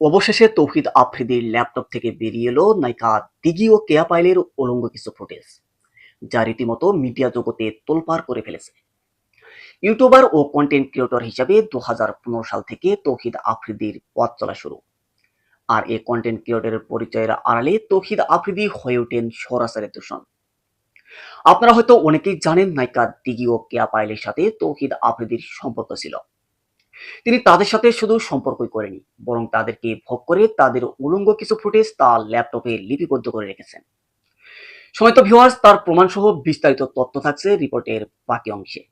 অবশেষে তৌহিদ আফ্রিদির ল্যাপটপ থেকে বেরিয়ে এলো নায়িকা দিঘি ও কেয়া পাইলের উলঙ্গ কিছু ফুটেজ যা রীতিমতো মিডিয়া জগতে তোলপাড় করে ফেলেছে। ইউটিউবার ও কন্টেন্ট ক্রিয়েটর হিসাবে দু সাল থেকে তৌহিদ আফ্রিদির পথ চলা শুরু। আর এই কন্টেন্ট ক্রিয়েটরের পরিচয়ের আড়ালে তৌহিদ আফ্রিদি হয়ে ওঠেন সরাসরি দূষণ। আপনারা হয়তো অনেকেই জানেন নায়িকা দিঘি ও কেয়া পাইলের সাথে তৌহিদ আফ্রিদির সম্পর্ক ছিল। তিনি তাদের সাথে শুধু সম্পর্কই করেনি, বরং তাদেরকে ভোগ করে তাদের উলঙ্গ কিছু ফুটেজ তার ল্যাপটপে লিপিবদ্ধ করে রেখেছেন। সময় তো ভিউয়ার্স তার প্রমাণ সহ বিস্তারিত তথ্য থাকছে রিপোর্টের বাকি অংশে।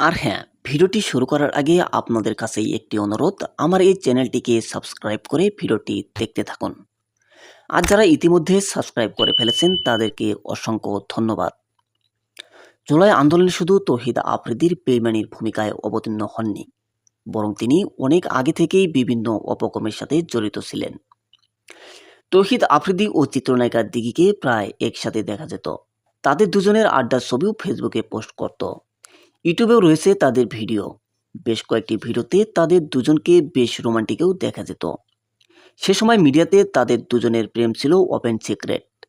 আর হ্যাঁ ভিডিওটি শুরু করার আগে আপনাদের কাছেই একটি অনুরোধ, আমার এই চ্যানেলটিকে সাবস্ক্রাইব করে ভিডিওটি দেখতে থাকুন। আর যারা ইতিমধ্যে সাবস্ক্রাইব করে ফেলেছেন, তাদেরকে অসংখ্য ধন্যবাদ। জুলাই আন্দোলনে শুধু তহিদ আফ্রিদির বেইমানির ভূমিকায় অবতীর্ণ হননি বরং তিনি অনেক আগে থেকেই বিভিন্ন অপকর্মের সাথে জড়িত ছিলেন। তৌহিদ আফ্রিদি ও চিত্রনায়িকা দিঘিকে প্রায় একসাথে দেখা যেত। তাদের দুজনের আড্ডার ছবিও ফেসবুকে পোস্ট করত। ইউটিউবেও রয়েছে তাদের ভিডিও। বেশ কয়েকটি ভিডিওতে তাদের দুজনকে বেশ রোমান্টিকেও দেখা যেত। সে সময় মিডিয়াতে তাদের দুজনের প্রেম ছিল ওপেন সিক্রেট।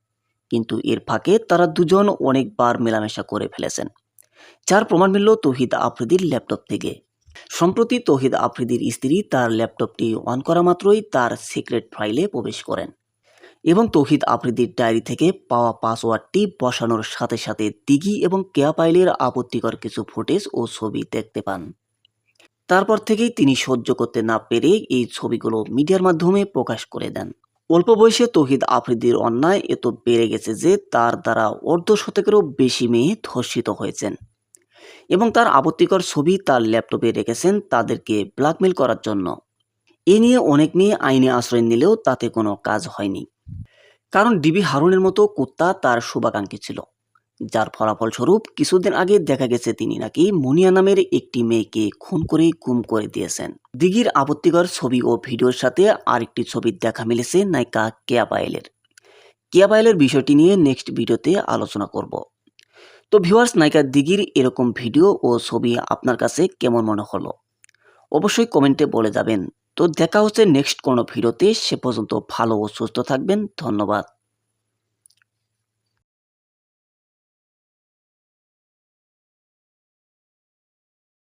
কিন্তু এর ফাঁকে তারা দুজন অনেকবার মেলামেশা করে ফেলেছেন। যার প্রমাণ মিলল তৌহিদ আফ্রিদির ল্যাপটপ থেকে। সম্প্রতি তৌহিদ আফ্রিদির স্ত্রী তার ল্যাপটপটি অন করা মাত্রই তার সিক্রেট ফাইলে প্রবেশ করেন এবং তৌহিদ আফ্রিদির ডায়েরি থেকে পাওয়া পাসওয়ার্ডটি বসানোর সাথে সাথে দিঘি এবং কেয়া পাইলের আপত্তিকর কিছু ফুটেজ ও ছবি দেখতে পান। তারপর থেকেই তিনি সহ্য করতে না পেরে এই ছবিগুলো মিডিয়ার মাধ্যমে প্রকাশ করে দেন। অল্প বয়সে তৌহিদ আফ্রিদির অন্যায় এত বেড়ে গেছে যে তার দ্বারা অর্ধ শতকেরও বেশি মেয়ে ধর্ষিত হয়েছেন। এবং তার আপত্তিকর ছবি তার ল্যাপটপে রেখেছেন তাদেরকে ব্ল্যাকমেল করার জন্য। এ নিয়ে অনেক মেয়ে আইনে আশ্রয় নিলেও তাতে কোনো কাজ হয়নি। কারণ ডিবি হারুনের মতো কুত্তা তার শুভাকাঙ্ক্ষী ছিল। যার ফলাফলস্বরূপ কিছুদিন আগে দেখা গেছে তিনি নাকি মুনিয়া নামের একটি মেয়েকে খুন করে গুম করে দিয়েছেন। দিঘির আপত্তিকর ছবি ও ভিডিওর সাথে আরেকটি ছবি দেখা মিলেছে নায়িকা কেয়া পায়েলের। কেয়া বিষয়টি নিয়ে নেক্সট ভিডিওতে আলোচনা করব। তো ভিউয়ার্স, নায়িকা দিগির এরকম ভিডিও ও ছবি আপনার কাছে কেমন মনে হলো? অবশ্যই কমেন্টে বলে যাবেন। তো দেখা হচ্ছে নেক্সট কোনো ভিডিওতে, সে পর্যন্ত ভালো ও সুস্থ থাকবেন। ধন্যবাদ।